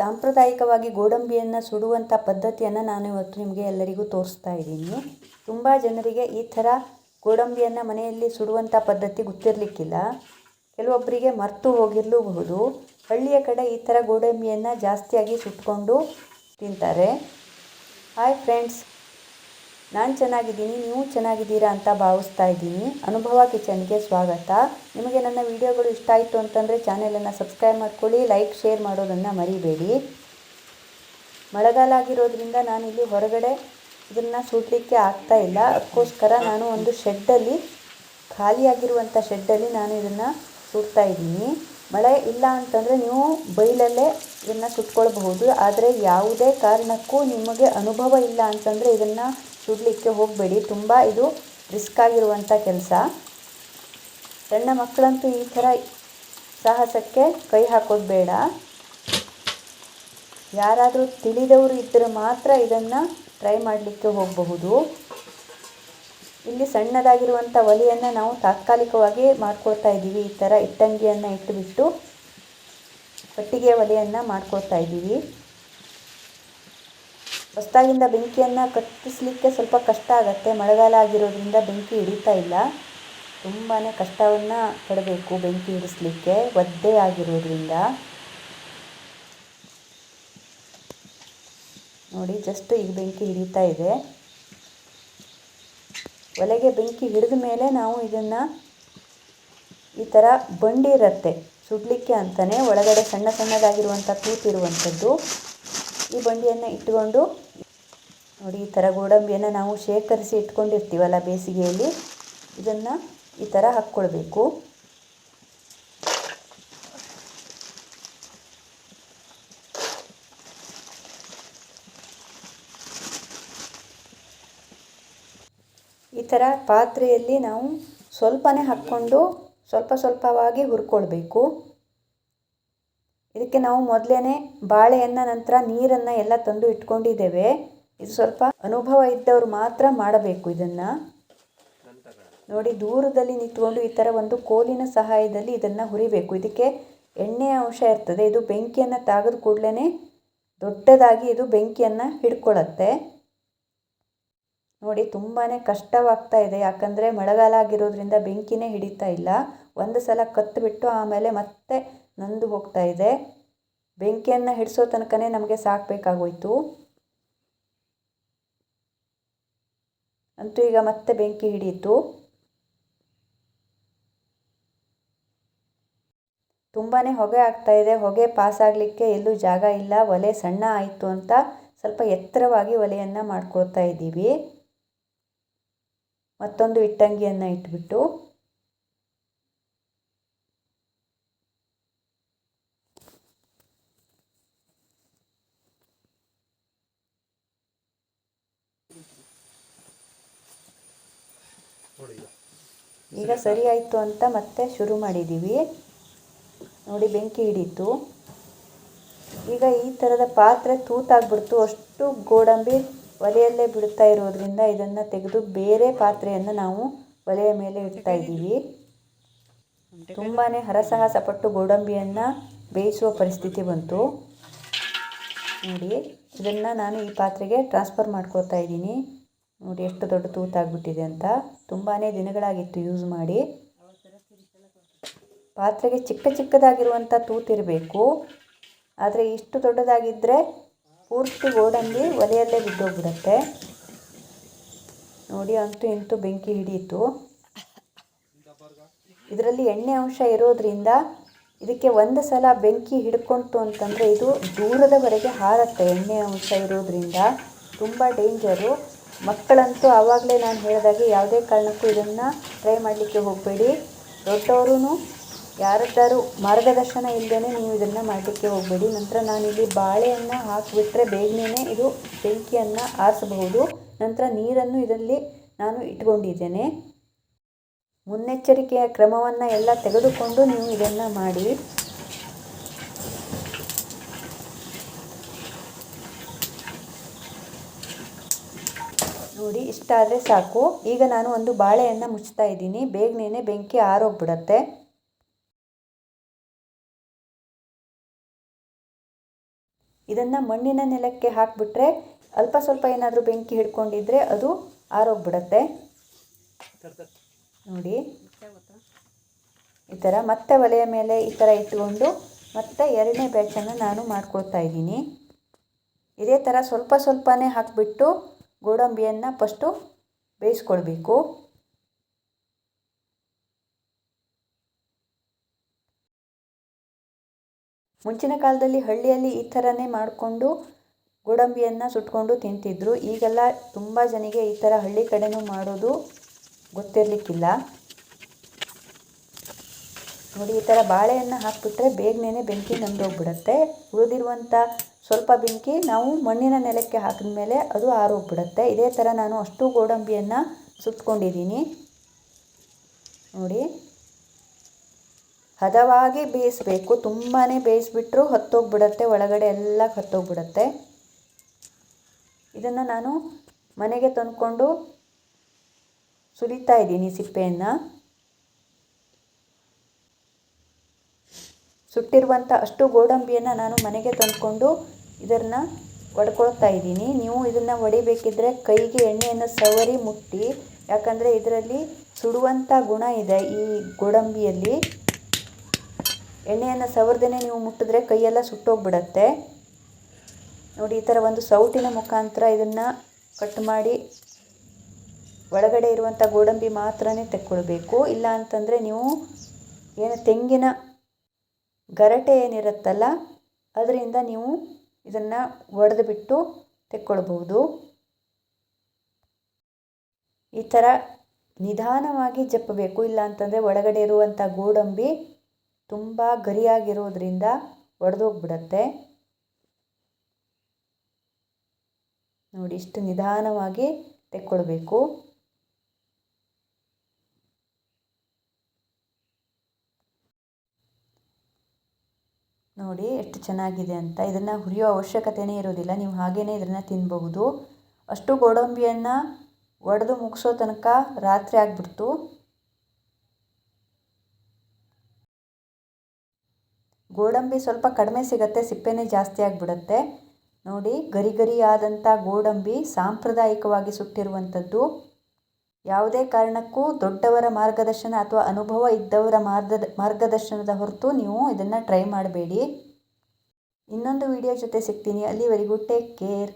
ಸಾಂಪ್ರದಾಯಿಕವಾಗಿ ಗೋಡಂಬಿಯನ್ನು ಸುಡುವಂಥ ಪದ್ಧತಿಯನ್ನು ನಾನು ಇವತ್ತು ನಿಮಗೆ ಎಲ್ಲರಿಗೂ ತೋರಿಸ್ತಾ ಇದ್ದೀನಿ. ತುಂಬ ಜನರಿಗೆ ಈ ಥರ ಗೋಡಂಬಿಯನ್ನು ಮನೆಯಲ್ಲಿ ಸುಡುವಂಥ ಪದ್ಧತಿ ಗೊತ್ತಿರಲಿಕ್ಕಿಲ್ಲ. ಕೆಲವೊಬ್ಬರಿಗೆ ಮರೆತು ಹೋಗಿರಲೂಬಹುದು. ಹಳ್ಳಿಯ ಕಡೆ ಈ ಥರ ಗೋಡಂಬಿಯನ್ನು ಜಾಸ್ತಿಯಾಗಿ ಸುಟ್ಕೊಂಡು ತಿಂತಾರೆ. ಹಾಯ್ ಫ್ರೆಂಡ್ಸ್ ನಾನು ಚೆನ್ನಾಗಿದ್ದೀನಿ, ನೀವು ಚೆನ್ನಾಗಿದ್ದೀರಾ ಅಂತ ಭಾವಿಸ್ತಾ ಇದ್ದೀನಿ. ಅನುಭವ ಕಿಚನ್ಗೆ ಸ್ವಾಗತ. ನಿಮಗೆ ನನ್ನ ವಿಡಿಯೋಗಳು ಇಷ್ಟ ಆಯಿತು ಅಂತಂದರೆ ಚಾನೆಲನ್ನು ಸಬ್ಸ್ಕ್ರೈಬ್ ಮಾಡ್ಕೊಳ್ಳಿ, ಲೈಕ್, ಶೇರ್ ಮಾಡೋದನ್ನು ಮರಿಬೇಡಿ. ಮಳೆಗಾಲ ಆಗಿರೋದ್ರಿಂದ ನಾನಿಲ್ಲಿ ಹೊರಗಡೆ ಇದನ್ನು ಸುಡಲಿಕ್ಕೆ ಆಗ್ತಾ ಇಲ್ಲ. ಅದಕ್ಕೋಸ್ಕರ ನಾನು ಒಂದು ಶೆಡ್ಡಲ್ಲಿ, ಖಾಲಿಯಾಗಿರುವಂಥ ಶೆಡ್ಡಲ್ಲಿ ನಾನು ಇದನ್ನು ಸುಡ್ತಾ ಇದ್ದೀನಿ. ಮಳೆ ಇಲ್ಲ ಅಂತಂದರೆ ನೀವು ಬೈಲಲ್ಲೇ ಇದನ್ನು ಸುಟ್ಕೊಳ್ಬಹುದು. ಆದರೆ ಯಾವುದೇ ಕಾರಣಕ್ಕೂ ನಿಮಗೆ ಅನುಭವ ಇಲ್ಲ ಅಂತಂದರೆ ಇದನ್ನು ಸುಡಲಿಕ್ಕೆ ಹೋಗಬೇಡಿ. ತುಂಬ ಇದು ರಿಸ್ಕ್ ಆಗಿರುವಂಥ ಕೆಲಸ. ಸಣ್ಣ ಮಕ್ಕಳಂತೂ ಈ ಥರ ಸಾಹಸಕ್ಕೆ ಕೈ ಹಾಕೋದು ಬೇಡ. ಯಾರಾದರೂ ತಿಳಿದವರು ಇದ್ದರೆ ಮಾತ್ರ ಇದನ್ನು ಟ್ರೈ ಮಾಡಲಿಕ್ಕೆ ಹೋಗಬಹುದು. ಇಲ್ಲಿ ಸಣ್ಣದಾಗಿರುವಂಥ ಒಲೆಯನ್ನು ನಾವು ತಾತ್ಕಾಲಿಕವಾಗಿ ಮಾಡ್ಕೊಳ್ತಾ ಇದ್ದೀವಿ. ಈ ಥರ ಇಟ್ಟಂಗಿಯನ್ನು ಇಟ್ಟುಬಿಟ್ಟು ಕಟ್ಟಿಗೆ ಒಲೆಯನ್ನು ಮಾಡ್ಕೊಳ್ತಾ ಇದ್ದೀವಿ. ಹೊಸದಾಗಿಂದ ಬೆಂಕಿಯನ್ನು ಕಟ್ಟಿಸ್ಲಿಕ್ಕೆ ಸ್ವಲ್ಪ ಕಷ್ಟ ಆಗುತ್ತೆ. ಮಳೆಗಾಲ ಆಗಿರೋದ್ರಿಂದ ಬೆಂಕಿ ಹಿಡಿತಾ ಇಲ್ಲ. ತುಂಬಾ ಕಷ್ಟವನ್ನು ಪಡಬೇಕು ಬೆಂಕಿ ಹಿಡಿಸ್ಲಿಕ್ಕೆ. ಒದ್ದೆ ಆಗಿರೋದ್ರಿಂದ. ನೋಡಿ ಜಸ್ಟ್ ಈಗ ಬೆಂಕಿ ಹಿಡಿತಾ ಇದೆ. ಒಲೆಗೆ ಬೆಂಕಿ ಹಿಡಿದ ಮೇಲೆ ನಾವು ಇದನ್ನು ಈ ಥರ ಬಂಡಿ ಇರುತ್ತೆ. ಸುಡಲಿಕ್ಕೆ ಅಂತಲೇ ಒಳಗಡೆ ಸಣ್ಣ ಸಣ್ಣದಾಗಿರುವಂಥ ತೂತಿರುವಂಥದ್ದು ಈ ಬಂಡಿಯನ್ನು ಇಟ್ಕೊಂಡು ನೋಡಿ, ಈ ಥರ ಗೋಡಂಬಿಯನ್ನು ನಾವು ಶೇಖರಿಸಿ ಇಟ್ಕೊಂಡಿರ್ತೀವಲ್ಲ ಬೇಸಿಗೆಯಲ್ಲಿ, ಇದನ್ನು ಈ ಥರ ಹಾಕ್ಕೊಳ್ಬೇಕು. ಈ ಥರ ಪಾತ್ರೆಯಲ್ಲಿ ನಾವು ಸ್ವಲ್ಪನೇ ಹಾಕ್ಕೊಂಡು ಸ್ವಲ್ಪ ಸ್ವಲ್ಪವಾಗಿ ಹುರ್ಕೊಳ್ಬೇಕು. ಇದಕ್ಕೆ ನಾವು ಮೊದಲೇ ಬಾಳೆಯನ್ನು ನಂತರ ನೀರನ್ನು ಎಲ್ಲ ತಂದು ಇಟ್ಕೊಂಡಿದ್ದೇವೆ. ಇದು ಸ್ವಲ್ಪ ಅನುಭವ ಇದ್ದವರು ಮಾತ್ರ ಮಾಡಬೇಕು ಇದನ್ನು. ನೋಡಿ, ದೂರದಲ್ಲಿ ನಿಂತ್ಕೊಂಡು ಈ ಥರ ಒಂದು ಕೋಲಿನ ಸಹಾಯದಲ್ಲಿ ಇದನ್ನು ಹುರಿಬೇಕು. ಇದಕ್ಕೆ ಎಣ್ಣೆಯ ಅಂಶ ಇರ್ತದೆ. ಇದು ಬೆಂಕಿಯನ್ನು ತಾಗದ ಕೂಡಲೇ ದೊಡ್ಡದಾಗಿ ಇದು ಬೆಂಕಿಯನ್ನು ಹಿಡ್ಕೊಳ್ಳುತ್ತೆ ನೋಡಿ ತುಂಬಾ ಕಷ್ಟವಾಗ್ತಾ ಇದೆ. ಯಾಕಂದರೆ ಮಳೆಗಾಲ ಆಗಿರೋದ್ರಿಂದ ಬೆಂಕಿನೇ ಹಿಡಿತಾ ಇಲ್ಲ. ಒಂದು ಸಲ ಕತ್ತಿಬಿಟ್ಟು ಆಮೇಲೆ ಮತ್ತೆ ನಂದು ಹೋಗ್ತಾ ಇದೆ. ಬೆಂಕಿಯನ್ನು ಹಿಡಿಸೋ ತನಕನೇ ನಮಗೆ ಸಾಕಬೇಕಾಗೋಯ್ತು ಅಂತೂ ಈಗ ಮತ್ತೆ ಬೆಂಕಿ ಹಿಡಿಯಿತು. ತುಂಬಾ ಹೊಗೆ ಆಗ್ತಾ ಇದೆ. ಹೊಗೆ ಪಾಸ್ ಆಗಲಿಕ್ಕೆ ಎಲ್ಲೂ ಜಾಗ ಇಲ್ಲ. ಒಲೆ ಸಣ್ಣ ಆಯಿತು ಅಂತ ಸ್ವಲ್ಪ ಎತ್ತರವಾಗಿ ಒಲೆಯನ್ನು ಮಾಡ್ಕೊಳ್ತಾ ಇದ್ದೀವಿ. ಮತ್ತೊಂದು ಇಟ್ಟಂಗಿಯನ್ನು ಇಟ್ಬಿಟ್ಟು. ಈಗ ಸರಿ ಆಯಿತು ಅಂತ ಮತ್ತೆ ಶುರು ಮಾಡಿದ್ದೀವಿ ನೋಡಿ ಬೆಂಕಿ ಹಿಡಿತು. ಈಗ ಈ ಥರದ ಪಾತ್ರೆ ತೂತಾಗ್ಬಿಡ್ತು. ಅಷ್ಟು ಗೋಡಂಬಿ ಒಲೆಯಲ್ಲೇ ಬಿಡ್ತಾ ಇರೋದ್ರಿಂದ ಇದನ್ನು ತೆಗೆದು ಬೇರೆ ಪಾತ್ರೆಯನ್ನು ನಾವು ಒಲೆಯ ಮೇಲೆ ಇಡ್ತಾ ಇದ್ದೀವಿ. ತುಂಬಾ ಹರಸಾಹಸ ಪಟ್ಟು ಗೋಡಂಬಿಯನ್ನು ಬೇಯಿಸುವ ಪರಿಸ್ಥಿತಿ ಬಂತು. ನೋಡಿ ಇದನ್ನು ನಾನು ಈ ಪಾತ್ರೆಗೆ ಟ್ರಾನ್ಸ್ಫರ್ ಮಾಡ್ಕೊಳ್ತಾ ಇದ್ದೀನಿ. ನೋಡಿ ಎಷ್ಟು ದೊಡ್ಡ ತೂತಾಗ್ಬಿಟ್ಟಿದೆ ಅಂತ. ತುಂಬಾ ದಿನಗಳಾಗಿತ್ತು ಯೂಸ್ ಮಾಡಿ. ಪಾತ್ರೆಗೆ ಚಿಕ್ಕ ಚಿಕ್ಕದಾಗಿರುವಂಥ ತೂತಿರಬೇಕು ಆದರೆ ಇಷ್ಟು ದೊಡ್ಡದಾಗಿದ್ದರೆ ಪೂರ್ತಿ ಗೋಡಂಬಿ ಒಲೆಯಲ್ಲೇ ಬಿದ್ದೋಗ್ಬಿಡತ್ತೆ. ನೋಡಿ ಅಂತೂ ಇಂತೂ ಬೆಂಕಿ ಹಿಡಿಯಿತು. ಇದರಲ್ಲಿ ಎಣ್ಣೆ ಅಂಶ ಇರೋದ್ರಿಂದ ಇದಕ್ಕೆ ಒಂದು ಸಲ ಬೆಂಕಿ ಹಿಡ್ಕೊಂತು ಅಂತಂದರೆ ಇದು ದೂರದವರೆಗೆ ಹಾರತ್ತೆ. ಎಣ್ಣೆ ಅಂಶ ಇರೋದ್ರಿಂದ ತುಂಬ ಡೇಂಜರು ಮಕ್ಕಳಂತೂ ಆವಾಗಲೇ ನಾನು ಹೇಳಿದಾಗೆ ಯಾವುದೇ ಕಾರಣಕ್ಕೂ ಇದನ್ನು ಟ್ರೈ ಮಾಡಲಿಕ್ಕೆ ಹೋಗಬೇಡಿ. ದೊಡ್ಡವರು ಯಾರದ್ದಾರು ಮಾರ್ಗದರ್ಶನ ಇಲ್ಲದೇ ನೀವು ಇದನ್ನು ಮಾಡಲಿಕ್ಕೆ ಹೋಗಬೇಡಿ. ನಂತರ ನಾನಿಲ್ಲಿ ಬಾಳೆಯನ್ನು ಹಾಕಿಬಿಟ್ರೆ ಬೇಗನೆ ಇದು ಬೆಂಕಿಯನ್ನು ಆರಿಸಬಹುದು. ನಂತರ ನೀರನ್ನು ಇದರಲ್ಲಿ ನಾನು ಇಟ್ಕೊಂಡಿದ್ದೇನೆ. ಮುನ್ನೆಚ್ಚರಿಕೆಯ ಕ್ರಮವನ್ನು ಎಲ್ಲ ತೆಗೆದುಕೊಂಡು ನೀವು ಇದನ್ನು ಮಾಡಿ. ನೋಡಿ ಇಷ್ಟಾದರೆ ಸಾಕು. ಈಗ ನಾನು ಒಂದು ಬಾಳೆಯನ್ನು ಮುಚ್ತಾ ಇದ್ದೀನಿ. ಬೇಗನೆ ಬೆಂಕಿ ಆರೋಗ್ಬಿಡತ್ತೆ. ಇದನ್ನು ಮಣ್ಣಿನ ನೆಲಕ್ಕೆ ಹಾಕಿಬಿಟ್ರೆ ಅಲ್ಪ ಸ್ವಲ್ಪ ಏನಾದರೂ ಬೆಂಕಿ ಹಿಡ್ಕೊಂಡಿದ್ರೆ ಅದು ಆರೋಗ್ಬಿಡತ್ತೆ. ನೋಡಿ. ಈ ಥರ ಮತ್ತೆ ಒಲೆಯ ಮೇಲೆ ಈ ಥರ ಇಟ್ಕೊಂಡು ಮತ್ತೆ ಎರಡನೇ ಬ್ಯಾಚನ್ನು ನಾನು ಮಾಡ್ಕೊಳ್ತಾ ಇದ್ದೀನಿ. ಇದೇ ಥರ ಸ್ವಲ್ಪ ಸ್ವಲ್ಪನೇ ಹಾಕಿಬಿಟ್ಟು ಗೋಡಂಬಿಯನ್ನು ಫಸ್ಟು ಬೇಯಿಸ್ಕೊಳ್ಬೇಕು. ಮುಂಚಿನ ಕಾಲದಲ್ಲಿ ಹಳ್ಳಿಯಲ್ಲಿ ಈ ಥರನೇ ಮಾಡಿಕೊಂಡು ಗೋಡಂಬಿಯನ್ನು ಸುಟ್ಕೊಂಡು ತಿಂತಿದ್ರು. ಈಗೆಲ್ಲ ತುಂಬ ಜನಿಗೆ ಈ ಥರ ಹಳ್ಳಿ ಕಡೆನೂ ಮಾಡೋದು ಗೊತ್ತಿರಲಿಕ್ಕಿಲ್ಲ. ನೋಡಿ, ಈ ಥರ ಬಾಳೆಯನ್ನು ಹಾಕಿಬಿಟ್ರೆ ಬೇಗನೆ ಬೆಂಕಿ ನಂದೋಗ್ಬಿಡುತ್ತೆ. ಉಳಿದಿರುವಂಥ ಸ್ವಲ್ಪ ಬೆಂಕಿ, ನಾವು ಮಣ್ಣಿನ ನೆಲಕ್ಕೆ ಹಾಕಿದ ಮೇಲೆ ಅದು ಆರೋಗ್ಬಿಡುತ್ತೆ. ಇದೇ ಥರ ನಾನು ಅಷ್ಟು ಗೋಡಂಬಿಯನ್ನು ಸುತ್ತಕೊಂಡಿದ್ದೀನಿ ನೋಡಿ. ಹದವಾಗಿ ಬೇಯಿಸಬೇಕು. ತುಂಬಾ ಬೇಯಿಸ್ಬಿಟ್ರು ಹೊತ್ತೋಗ್ಬಿಡತ್ತೆ. ಒಳಗಡೆ ಎಲ್ಲ ಹೊತ್ತೋಗ್ಬಿಡತ್ತೆ. ಇದನ್ನು ನಾನು ಮನೆಗೆ ತಂದ್ಕೊಂಡು ಸುಲಿತಾ ಇದ್ದೀನಿ ಸಿಪ್ಪೆಯನ್ನು. ಸುಟ್ಟಿರುವಂಥ ಅಷ್ಟು ಗೋಡಂಬಿಯನ್ನು ನಾನು ಮನೆಗೆ ತಂದ್ಕೊಂಡು ಇದನ್ನು ಒಡ್ಕೊಳ್ತಾ ಇದ್ದೀನಿ. ನೀವು ಇದನ್ನು ಒಡಿಬೇಕಿದ್ರೆ ಕೈಗೆ ಎಣ್ಣೆಯನ್ನು ಸವರಿ ಮುಟ್ಟಿ, ಯಾಕಂದರೆ ಇದರಲ್ಲಿ ಸುಡುವಂಥ ಗುಣ ಇದೆ ಈ ಗೋಡಂಬಿಯಲ್ಲಿ. ಎಣ್ಣೆಯನ್ನು ಸವರ್ದೇ ನೀವು ಮುಟ್ಟಿದ್ರೆ ಕೈಯೆಲ್ಲ ಸುಟ್ಟೋಗ್ಬಿಡತ್ತೆ. ನೋಡಿ, ಈ ಥರ ಒಂದು ಸೌಟಿನ ಮುಖಾಂತರ ಇದನ್ನು ಕಟ್ ಮಾಡಿ ಒಳಗಡೆ ಇರುವಂಥ ಗೋಡಂಬಿ ಮಾತ್ರನೇ ತೆಕ್ಕೊಳ್ಬೇಕು. ಇಲ್ಲ ಅಂತಂದರೆ ನೀವು ಏನು ತೆಂಗಿನ ಗರಟೆ ಏನಿರುತ್ತಲ್ಲ, ಅದರಿಂದ ನೀವು ಇದನ್ನು ಒಡೆದು ಬಿಟ್ಟು ತೆಕ್ಕೊಳ್ಬೋದು ಈ ಥರ ನಿಧಾನವಾಗಿ ಜಪ್ಪಬೇಕು. ಇಲ್ಲ ಅಂತಂದರೆ ಒಳಗಡೆ ಇರುವಂಥ ಗೋಡಂಬಿ ತುಂಬ ಗರಿಯಾಗಿರೋದ್ರಿಂದ ಒಡೆದೋಗ್ಬಿಡತ್ತೆ ನೋಡಿ, ಇಷ್ಟು ನಿಧಾನವಾಗಿ ತೆಕ್ಕೊಳ್ಬೇಕು. ನೋಡಿ ಎಷ್ಟು ಚೆನ್ನಾಗಿದೆ ಅಂತ. ಇದನ್ನು ಹುರಿಯೋ ಅವಶ್ಯಕತೆಯೇ ಇರೋದಿಲ್ಲ ನೀವು ಹಾಗೇ ಇದನ್ನು ತಿನ್ಬಹುದು. ಅಷ್ಟು ಗೋಡಂಬಿಯನ್ನು ಒಡೆದು ಮುಗಿಸೋ ತನಕ ರಾತ್ರಿ ಆಗಿಬಿಡ್ತು. ಗೋಡಂಬಿ ಸ್ವಲ್ಪ ಕಡಿಮೆ ಸಿಗುತ್ತೆ, ಸಿಪ್ಪೆನೇ ಜಾಸ್ತಿ ಆಗಿಬಿಡುತ್ತೆ. ನೋಡಿ ಗರಿ ಗೋಡಂಬಿ ಸಾಂಪ್ರದಾಯಿಕವಾಗಿ ಸುಟ್ಟಿರುವಂಥದ್ದು ಯಾವುದೇ ಕಾರಣಕ್ಕೂ ದೊಡ್ಡವರ ಮಾರ್ಗದರ್ಶನ ಅಥವಾ ಅನುಭವ ಇದ್ದವರ ಮಾರ್ಗ ಮಾರ್ಗದರ್ಶನದ ಹೊರತು ನೀವು ಇದನ್ನು ಟ್ರೈ ಮಾಡಬೇಡಿ. ಇನ್ನೊಂದು ವಿಡಿಯೋ ಜೊತೆ ಸಿಗ್ತೀನಿ. ಅಲ್ಲಿವರೆಗೂ ಟೇಕ್ ಕೇರ್